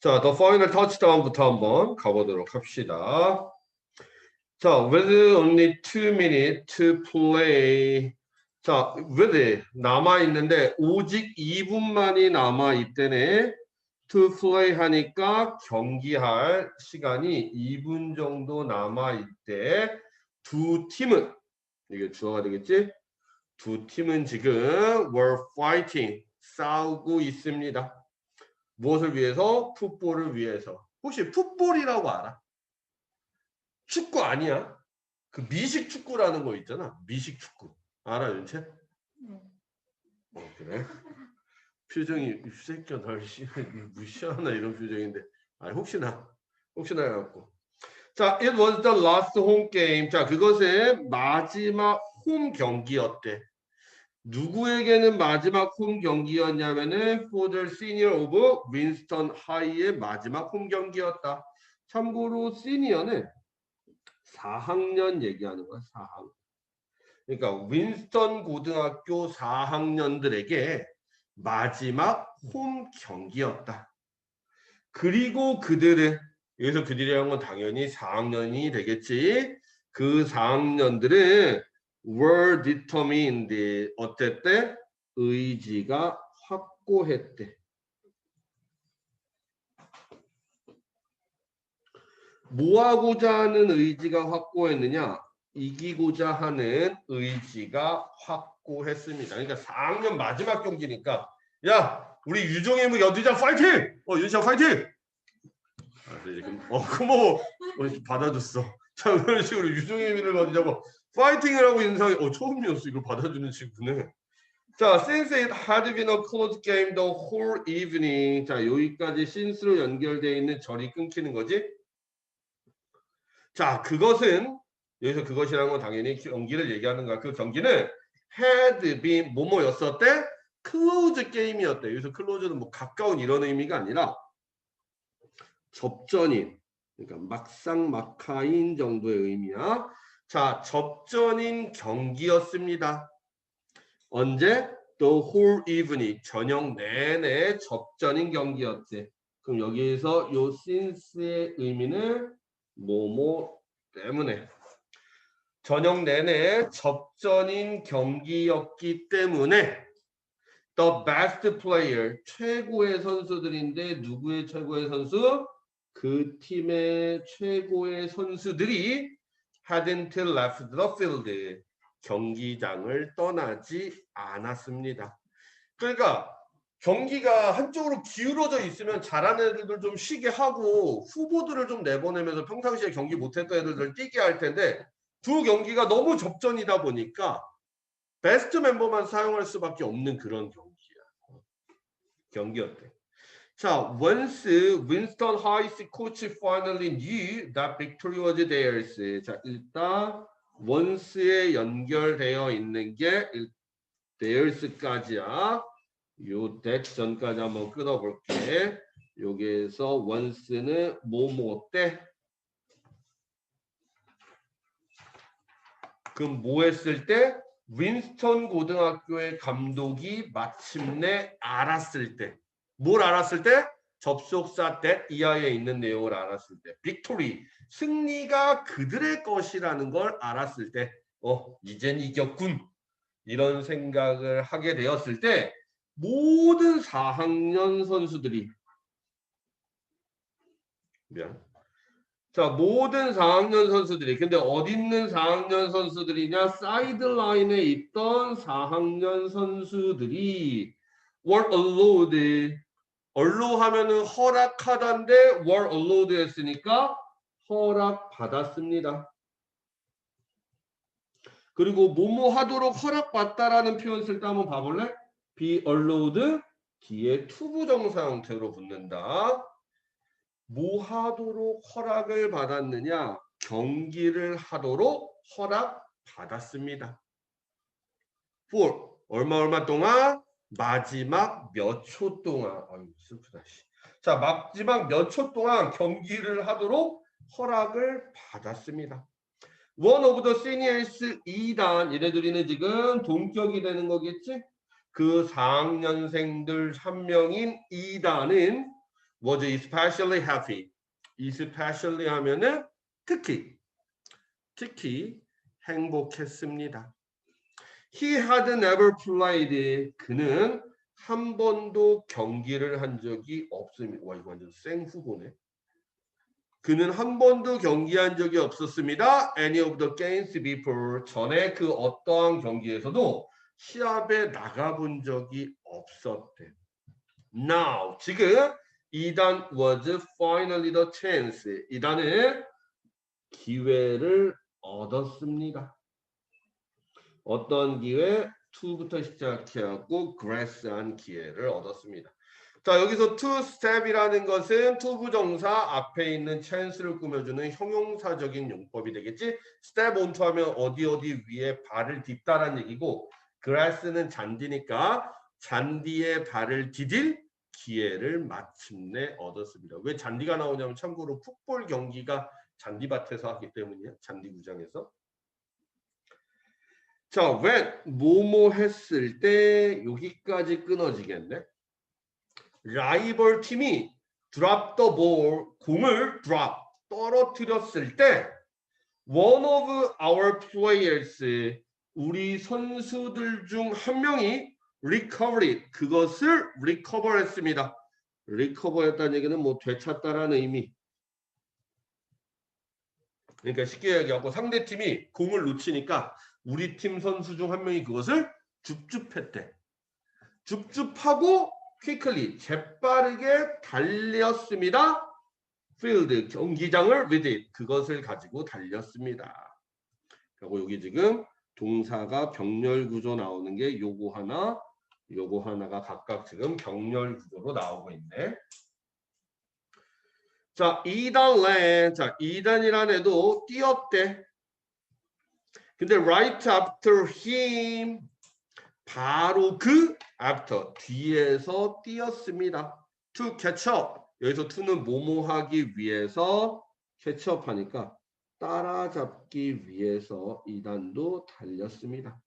자, the final touchdown부터 한번 가보도록 합시다. 자, with only two minutes to play. 자, with 남아 있는데 오직 2분만이 남아 있대네. to play 하니까 경기할 시간이 2분 정도 남아 있대. 두 팀은 이게 주어가 되겠지? 두 팀은 지금 were fighting 싸우고 있습니다. 무엇을 위해서? 풋볼을 위해서. 혹시 풋볼이라고 알아? 축구 아니야? 그 미식 축구라는 거 있잖아. 미식 축구. 알아, 윤채? 어, 그래? 표정이 이 새끼야 날 씨, 무시하나 이런 표정인데. 아, 혹시나 혹시나 해갖고. 자, it was the last home game. 자, 그것은 마지막 홈 경기였대. 누구에게는 마지막 홈 경기였냐면은 the senior of Winston High의 마지막 홈 경기였다. 참고로 시니어는 4학년 얘기하는 거야, 4학년. 그러니까 윈스턴 고등학교 4학년들에게 마지막 홈 경기였다. 그리고 그들은 여기서 그들이라는 건 당연히 4학년이 되겠지. 그 4학년들은 were determined 어땠대? 의지가 확고했대. 뭐 하고자 하는 의지가 확고했느냐? 이기고자 하는 의지가 확고했습니다. 그러니까 4학년 마지막 경기니까 야 우리 유종의 무 여두장 파이팅! 어 유장 파이팅! 아, 그래, 지금 어 그뭐 어, 받아줬어. 자 그런 식으로 유종의 미를 받으자고 파이팅을 하고 있는 상황이 어 처음이었어 이걸 받아주는 친구네. 자, since it had been a close game the whole evening. 자, 여기까지 since로 연결되어 있는 절이 끊기는 거지. 자, 그것은 여기서 그것이라는 건 당연히 경기를 얘기하는 거야. 그 경기는 had been 뭐뭐였었대? close 게임이었대. 여기서 close는 뭐 가까운 이런 의미가 아니라 접전인, 그러니까 막상 막하인 정도의 의미야. 자, 접전인 경기였습니다. 언제? The whole evening, 저녁 내내 접전인 경기였지. 그럼 여기에서 요 since의 의미는 뭐뭐 때문에 저녁 내내 접전인 경기였기 때문에 the best player 최고의 선수들인데 누구의 최고의 선수? 그 팀의 최고의 선수들이 hadn't left 경기장을 떠나지 않았습니다. 그러니까 경기가 한쪽으로 기울어져 있으면 잘하는 애들도 좀 쉬게 하고 후보들을 좀 내보내면서 평상시에 경기 못했던 애들을 뛰게 할 텐데 두 경기가 너무 접전이다 보니까 베스트 멤버만 사용할 수밖에 없는 그런 경기야. 경기였대. 자, once Winston High's coach finally knew that victory was theirs. 자, 일단 once에 연결되어 있는 게 theirs까지야. 요 that 전까지 한번 끊어볼게. 여기에서 once는 뭐뭐 때 그럼 뭐 했을 때? 윈스턴 고등학교의 감독이 마침내 알았을 때. 뭘 알았을 때? 접속사 때 이하에 있는 내용을 알았을 때. 빅토리. 승리가 그들의 것이라는 걸 알았을 때. 어, 이젠 이겼군. 이런 생각을 하게 되었을 때 모든 4학년 선수들이 미안. 자, 모든 4학년 선수들이 근데 어디 있는 4학년 선수들이냐? 사이드라인에 있던 4학년 선수들이 were allowed allow 하면은 허락하다인데 were allowed 했으니까 허락 받았습니다. 그리고 뭐뭐 하도록 허락받다라는 표현 쓸 때 한번 봐볼래? be allowed 뒤에 투부 정사 형태로 붙는다. 뭐 하도록 허락을 받았느냐? 경기를 하도록 허락 받았습니다. for 얼마 얼마 동안 마지막 몇 초 동안 아유 슬프다 씨. 자 마지막 몇 초 동안 경기를 하도록 허락을 받았습니다. 원 오브 더 시니어스 2단 얘네들이는 지금 동격이 되는 거겠지? 그 4학년생들 한 명인 2단은 was especially happy. especially 하면은 특히 특히 행복했습니다. He had never played. 그는 한 번도 경기를 한 적이 없습니다. 와 이거 완전 생후보네. 그는 한 번도 경기한 적이 없었습니다. Any of the games before. 전에 그 어떠한 경기에서도 시합에 나가본 적이 없었대. Now 지금 이단 was finally the chance. 이단은 기회를 얻었습니다. 어떤 기회? to부터 시작해갖고 grass한 기회를 얻었습니다. 자 여기서 to step이라는 것은 to 부정사 앞에 있는 chance를 꾸며주는 형용사적인 용법이 되겠지. step onto 하면 어디 어디 위에 발을 딛다라는 얘기고 grass는 잔디니까 잔디에 발을 디딜 기회를 마침내 얻었습니다. 왜 잔디가 나오냐면 참고로 풋볼 경기가 잔디밭에서 하기 때문이야. 잔디구장에서. 자, when 뭐뭐 했을 때 여기까지 끊어지겠네. 라이벌 팀이 drop the ball 공을 drop 떨어뜨렸을 때 one of our players 우리 선수들 중 한 명이 recovery 그것을 recover했습니다. recover했다는 얘기는 뭐 되찾다라는 의미. 그러니까 쉽게 얘기하고 상대 팀이 공을 놓치니까 우리 팀 선수 중 한 명이 그것을 줍줍했대. 줍줍하고 quickly 재빠르게 달렸습니다. field 경기장을 with it 그것을 가지고 달렸습니다. 그리고 여기 지금 동사가 병렬 구조 나오는 게 요거 하나, 요거 하나가 각각 지금 병렬 구조로 나오고 있네. 자, 2단 랜. 자, 2단이란 애도 뛰었대. 근데 right after him 바로 그 after 뒤에서 뛰었습니다. to catch up. 여기서 to는 뭐뭐 하기 위해서 catch up 하니까 따라잡기 위해서 이 단도 달렸습니다.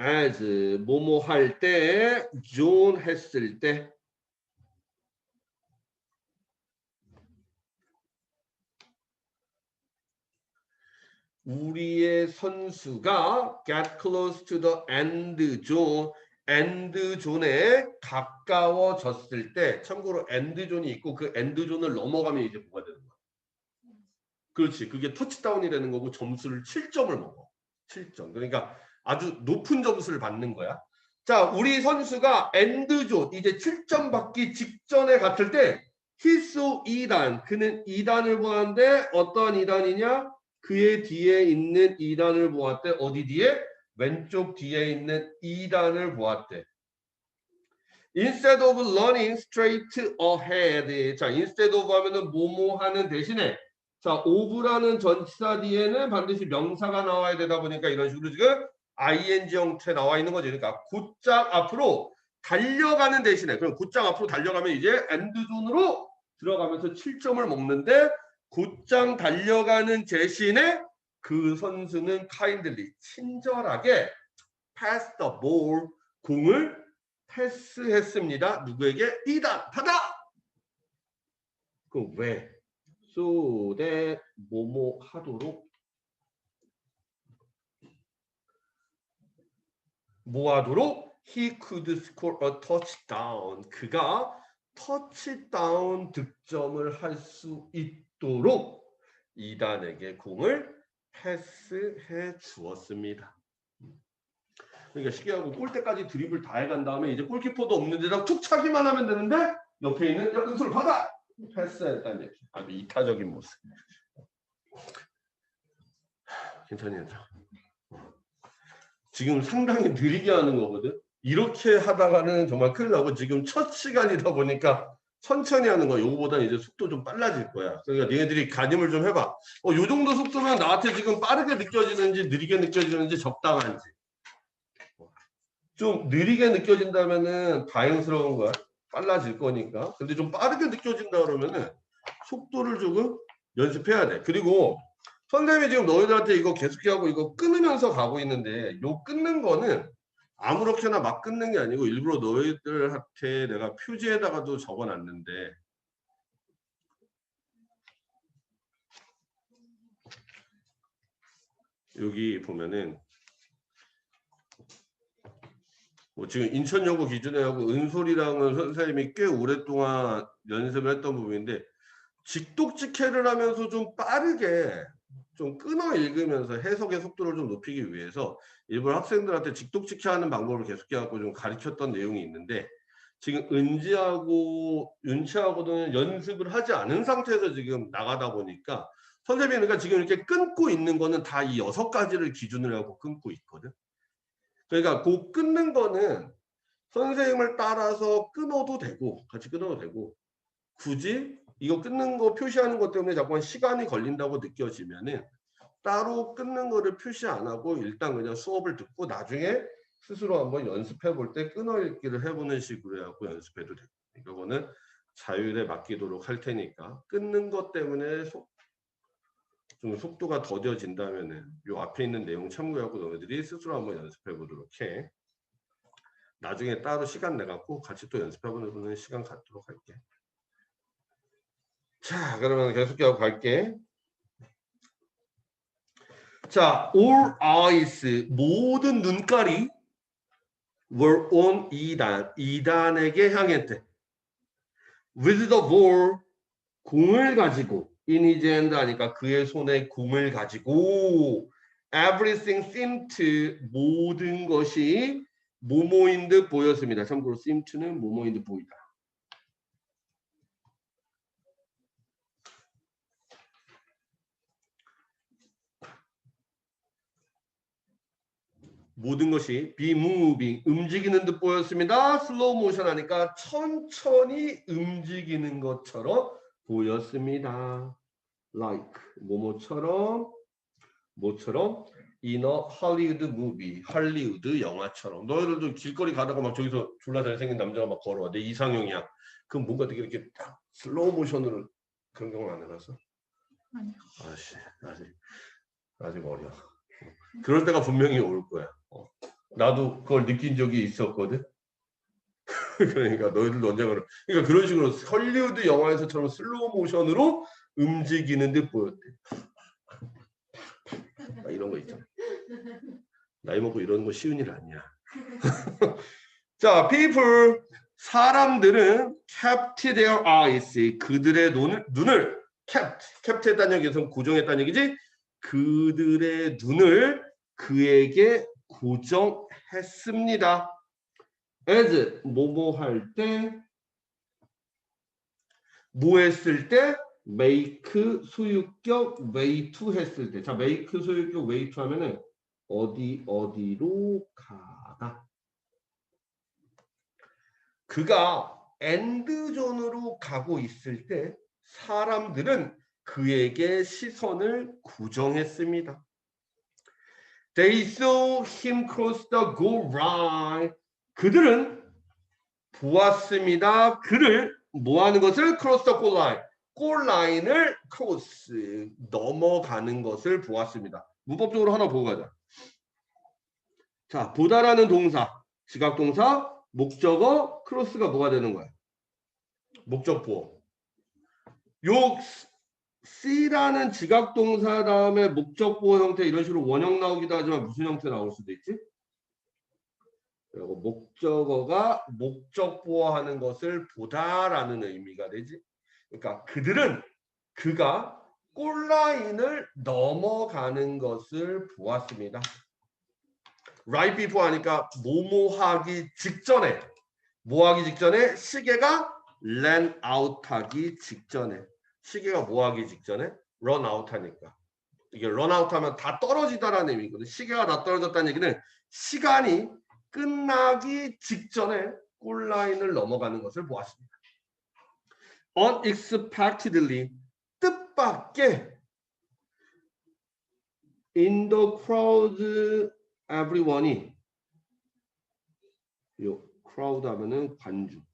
as 뭐뭐 할 때, John 했을 때 우리의 선수가 get close to the end zone, end zone에 가까워졌을 때, 참고로 end zone이 있고 그 end zone을 넘어가면 이제 뭐가 되는 거야? 그렇지, 그게 터치다운이 되는 거고 점수를 7점을 먹어. 7점. 그러니까 아주 높은 점수를 받는 거야. 자, 우리 선수가 엔드존 이제 7점 받기 직전에 갔을 때 히소 2단 그는 2단을 보았는데 어떤 2단이냐? 그의 뒤에 있는 2단을 보았대. 어디 뒤에? 왼쪽 뒤에 있는 2단을 보았대. Instead of running straight ahead. 자, instead of 하면은 뭐뭐 하는 대신에 자, of라는 전치사 뒤에는 반드시 명사가 나와야 되다 보니까 이런 식으로 지금 ing 형태 나와 있는 거죠. 그러니까 곧장 앞으로 달려가는 대신에 그럼 곧장 앞으로 달려가면 이제 엔드존으로 들어가면서 7점을 먹는데 곧장 달려가는 대신에 그 선수는 kindly 친절하게 pass the ball 공을 패스했습니다. 누구에게? 이단 받아. 그럼 왜? so that 뭐뭐 하도록 뭐 하도록 he could score a touchdown. 그가 터치다운 득점을 할 수 있도록 이단에게 공을 패스해 주었습니다. 그러니까 시계하고 골대까지 드립을 다 해간 다음에 이제 골키퍼도 없는 데다 툭 차기만 하면 되는데 옆에 있는 야 은솔 받아 패스했다는 얘기. 아주 이타적인 모습. 괜찮아요. 지금 상당히 느리게 하는 거거든. 이렇게 하다가는 정말 큰일 나고 지금 첫 시간이다 보니까 천천히 하는 거야. 요거보다 이제 속도 좀 빨라질 거야. 그러니까 니네들이 가늠을 좀 해봐. 어, 요 정도 속도면 나한테 지금 빠르게 느껴지는지 느리게 느껴지는지 적당한지. 좀 느리게 느껴진다면은 다행스러운 거야. 빨라질 거니까. 근데 좀 빠르게 느껴진다 그러면은 속도를 조금 연습해야 돼. 그리고 선생님이 지금 너희들한테 이거 계속하고 이거 끊으면서 가고 있는데 요 끊는 거는 아무렇게나 막 끊는 게 아니고 일부러 너희들한테 내가 표지에다가도 적어놨는데. 여기 보면은 뭐 지금 인천여고 기준에 하고 은솔이랑은 선생님이 꽤 오랫동안 연습을 했던 부분인데 직독직해를 하면서 좀 빠르게 좀 끊어 읽으면서 해석의 속도를 좀 높이기 위해서 일부러 학생들한테 직독직해하는 방법을 계속해갖고 좀 가르쳤던 내용이 있는데 지금 은지하고 윤치하고는 연습을 하지 않은 상태에서 지금 나가다 보니까 선생님이 그러니까 지금 이렇게 끊고 있는 거는 다 이 여섯 가지를 기준으로 하고 끊고 있거든. 그러니까 그 끊는 거는 선생님을 따라서 끊어도 되고 같이 끊어도 되고 굳이 이거 끊는 거 표시하는 것 때문에 자꾸만 시간이 걸린다고 느껴지면은 따로 끊는 거를 표시 안 하고 일단 그냥 수업을 듣고 나중에 스스로 한번 연습해 볼 때 끊어 읽기를 해보는 식으로 해갖고 연습해도 되고 이거는 자율에 맡기도록 할 테니까 끊는 것 때문에 속, 좀 속도가 더뎌진다면은 요 앞에 있는 내용 참고하고 너희들이 스스로 한번 연습해 보도록 해. 나중에 따로 시간 내갖고 같이 또 연습해 보는 시간 갖도록 할게. 자, 그러면 계속해서 갈게. 자, all eyes 모든 눈깔이 were on 2단, 2단에게 향했대. with the ball 공을 가지고 in his hand 하니까 그의 손에 공을 가지고 everything seemed to 모든 것이 모모인 듯 보였습니다. 참고로 seem to는 모모인 듯 보이다. 모든 것이 moving 움직이는 듯 보였습니다. 슬로우 모션 하니까 천천히 움직이는 것처럼 보였습니다. like 뭐뭐처럼 뭐처럼 이너 할리우드 무비 할리우드 영화처럼 너희들도 길거리 가다가 막 저기서 졸라 잘생긴 남자가 막 걸어와 내 이상형이야 그럼 뭔가 되게 이렇게 딱 슬로우 모션으로 그런 경우 안 해봤어? 아니요. 아씨 아직 아직 어려 그럴 때가 분명히 올 거야 어. 나도 그걸 느낀 적이 있었거든 그러니까 너희들도 언젠가 그러니까 그런 식으로 헐리우드 영화에서처럼 슬로우 모션으로 움직이는 듯 보였대. 아, 이런 거 있잖아. 나이 먹고 이런 거 쉬운 일 아니야. 자, people 사람들은 kept their eyes 그들의 눈을 눈을 kept kept 했다는 얘기에서 고정했다는 얘기지. 그들의 눈을 그에게 고정했습니다. as 뭐뭐 할 때, 뭐 했을 때, make 소유격 way to 했을 때, 자 make 소유격 way to 하면은 어디 어디로 가다. 그가 엔드존으로 가고 있을 때 사람들은 그에게 시선을 고정했습니다. They saw him cross the goal line. 그들은 보았습니다. 그를 뭐 하는 것을 cross the goal line. 골 라인을 크로스 넘어가는 것을 보았습니다. 문법적으로 하나 보고 가자. 자, 보다라는 동사, 지각 동사, 목적어, 크로스가 뭐가 되는 거야? 목적보. 요 C라는 지각 동사 다음에 목적보 형태 이런 식으로 원형 나오기도 하지만 무슨 형태 나올 수도 있지? 그리고 목적어가 목적보하는 것을 보다라는 의미가 되지. 그러니까 그들은 그가 골라인을 넘어가는 것을 보았습니다. right before 하니까 뭐뭐 하기 직전에 뭐 하기 직전에 시계가 ran out 하기 직전에 시계가 뭐 하기 직전에 out 하니까 이게 out 하면 다 떨어지다라는 의미거든. 시계가 다 떨어졌다는 얘기는 시간이 끝나기 직전에 골라인을 넘어가는 것을 보았습니다. unexpectedly 뜻밖의 in the crowd everyone이 요 crowd 하면은 관중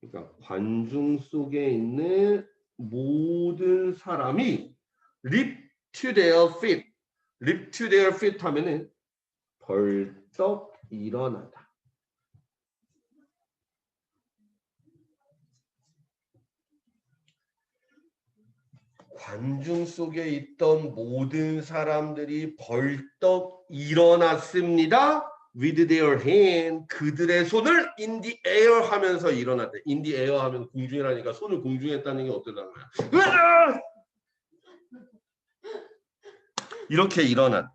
그러니까 관중 속에 있는 모든 사람이 leap to their feet, 립 to their feet 하면은 벌떡 일어나다. 관중 속에 있던 모든 사람들이 벌떡 일어났습니다. With their hand 그들의 손을 in the air 하면서 일어났대. in the air 하면 공중이라니까 손을 공중에 했다는 게 어떠다는 거야? 이렇게 일어났대.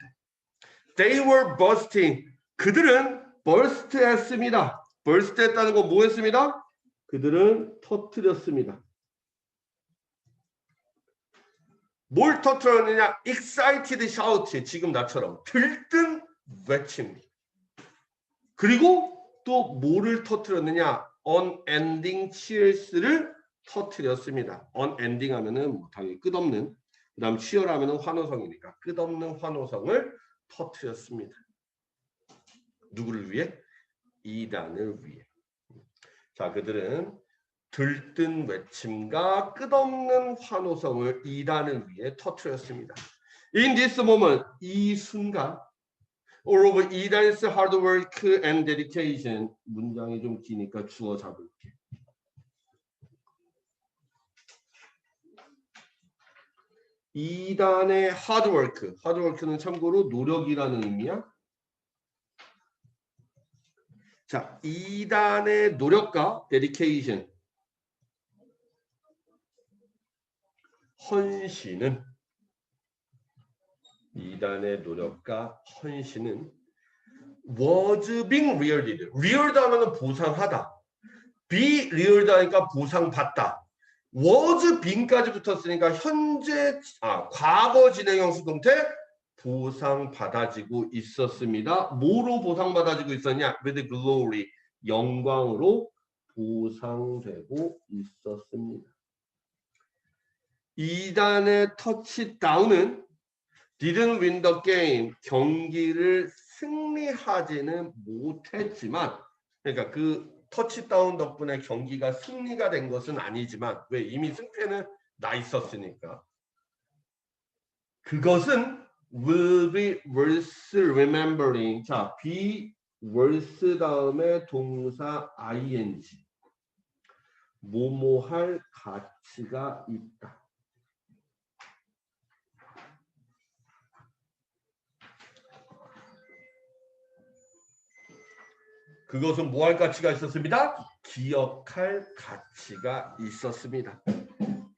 They were bursting. 그들은 burst 했습니다. burst 했다는 건 뭐 했습니다? 그들은 터뜨렸습니다. 뭘 터뜨렸느냐? excited shout. 지금 나처럼 들뜬 외침. 그리고 또 뭐를 터뜨렸느냐? unending cheers를 터뜨렸습니다. unending 하면은 뭐 당연히 끝없는 그다음 cheer 하면은 환호성이니까 끝없는 환호성을 터뜨렸습니다. 누구를 위해? 이단을 위해. 자, 그들은 들뜬 외침과 끝없는 환호성을 이단을 위해 터뜨렸습니다. In this moment, 이 순간, all of 이단's hard work and dedication 문장이 좀 기니까 주어 잡을게. 이단의 hard work는 참고로 노력이라는 의미야. 자, 이단의 노력과 dedication 헌신은 이단의 노력과 헌신은 was being rewarded. reward 하면은 보상하다. be rewarded 하니까 보상받다. was being까지 붙었으니까 현재 아 과거 진행형 수동태 보상받아지고 있었습니다. 뭐로 보상받아지고 있었냐? with glory 영광으로 보상되고 있었습니다. 이단의 터치다운은 didn't win the game. 경기를 승리하지는 못했지만 그러니까 그 터치다운 덕분에 경기가 승리가 된 것은 아니지만 왜? 이미 승패는 나 있었으니까. 그것은 will be worth remembering. 자 be worth 다음에 동사 ing. 뭐뭐 할 가치가 있다. 그것은 뭐 할 가치가 있었습니다? 기억할 가치가 있었습니다.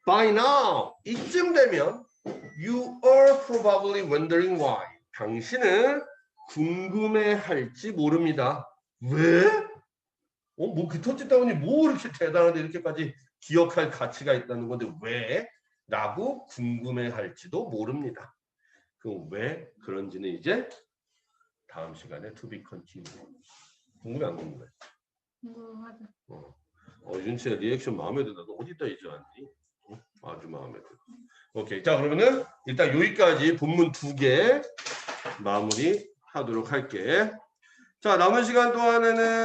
By now, 이쯤 되면 you are probably wondering why. 당신은 궁금해할지 모릅니다. 왜? 어, 뭐그 터치 다운이 뭐 이렇게 대단한데 이렇게까지 기억할 가치가 있다는 건데 왜? 라고 궁금해할지도 모릅니다. 그럼 왜 그런지는 이제 다음 시간에 to be continued. 궁금해 안 궁금해? 궁금하다. 어, 어 윤치야 리액션 마음에 든다. 너 어디다 이제 왔니? 어? 아주 마음에 들어. 오케이. 자 그러면은 일단 여기까지 본문 두 개 마무리 하도록 할게. 자 남은 시간 동안에는